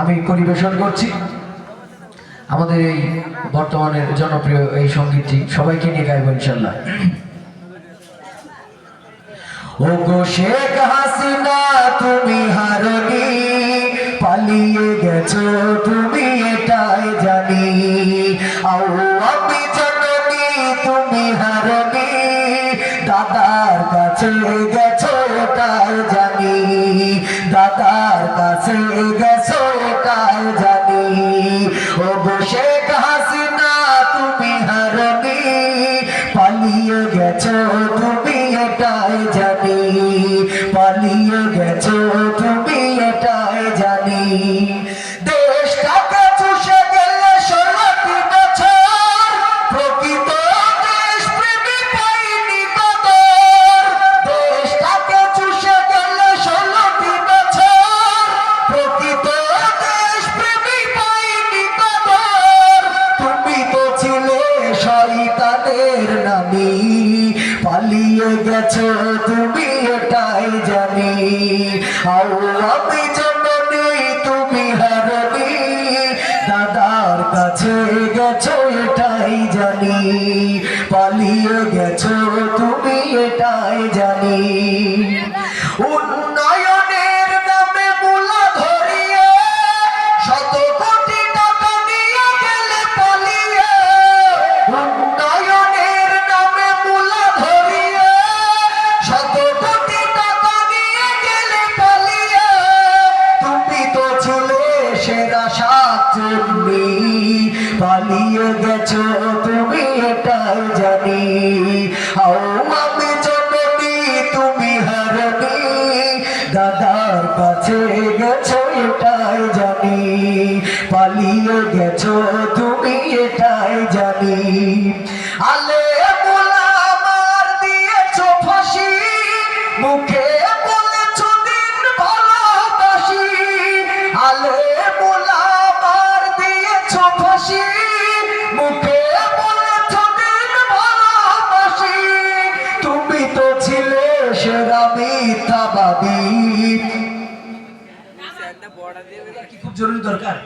আমি পরিবেশন করছি। আমাদের এই বর্তমানের জনপ্রিয় এই সঙ্গীতটি সবাইকে নিয়ে গাইব ইনশাল্লাহ ও গো শেখ হাসিনা, তুমি হারনি, পালিয়ে গেছো তুমি এটাই জানি। আও আমি তুমি হারনি। দাদার কাছে গেছো এটাই জানি। দাদার কাছে গেছো এটাই জানি। ও বসে হাসিনা তুমি হারনি, পালিয়ে গেছো তুমি এটাই জানি শয়তানের নামি। পালিয়ে গেছো তুমি এটাই জানি। আও আমি জননী তুমি হারনি। দাদার কাছে গেছো এটাই জানি। পালিয়ে গেছো তুমি এটাই জানি। সাতচুন্নি পালিয়ে গেছো, তুমি এটাই জানি। আও আমি জননী তুমি হারনি, দাদার কাছে গেছো, এটাই জানি। পালিয়ে গেছো, তুমি এটাই জানি। আলে আমার দিয়েছ ফাঁসি, মুখে খুব জরুরি দরকার।